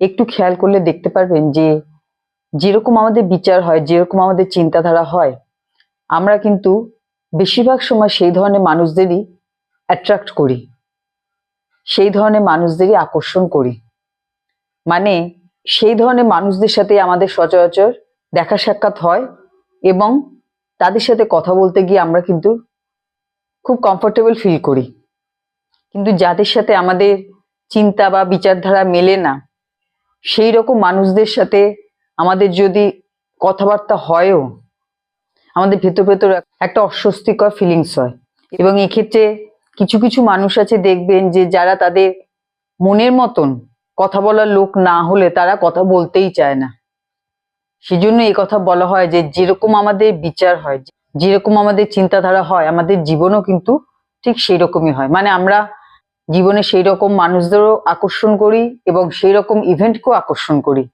একটু খেয়াল করলে দেখতে পারবেন যে যেরকম আমাদের বিচার হয়, যেরকম আমাদের চিন্তাধারা হয়, আমরা কিন্তু বেশিরভাগ সময় সেই ধরনের মানুষদেরই অ্যাট্রাক্ট করি। সেই ধরনের মানুষদেরই আকর্ষণ করি। মানে সেই ধরনের মানুষদের সাথে আমাদের সচরাচর দেখা সাক্ষাৎ হয় এবং তাদের সাথে কথা বলতে গিয়ে আমরা কিন্তু খুব কমফোর্টেবল ফিল করি। কিন্তু যাদের সাথে আমাদের চিন্তা বা বিচারধারা মেলে না সেই রকম মানুষদের সাথে আমাদের যদি কথাবার্তা হয়ও, আমাদের ভেতর ভেতর একটা অস্বস্তিকর ফিলিংস হয়। এবং এক্ষেত্রে কিছু কিছু মানুষ আছে দেখবেন যে যারা তাদের মনের মতন কথা বলার লোক না হলে তারা কথা বলতেই চায় না। সেজন্য এই কথা বলা হয় যে যেরকম আমাদের বিচার হয়, যেরকম আমাদের চিন্তাধারা হয়, আমাদের জীবনও কিন্তু ঠিক সেই রকমই হয়। মানে আমরা জীবনে সেই রকম মানুষদেরও আকর্ষণ করি এবং সেই রকম ইভেন্টকেও আকর্ষণ করি।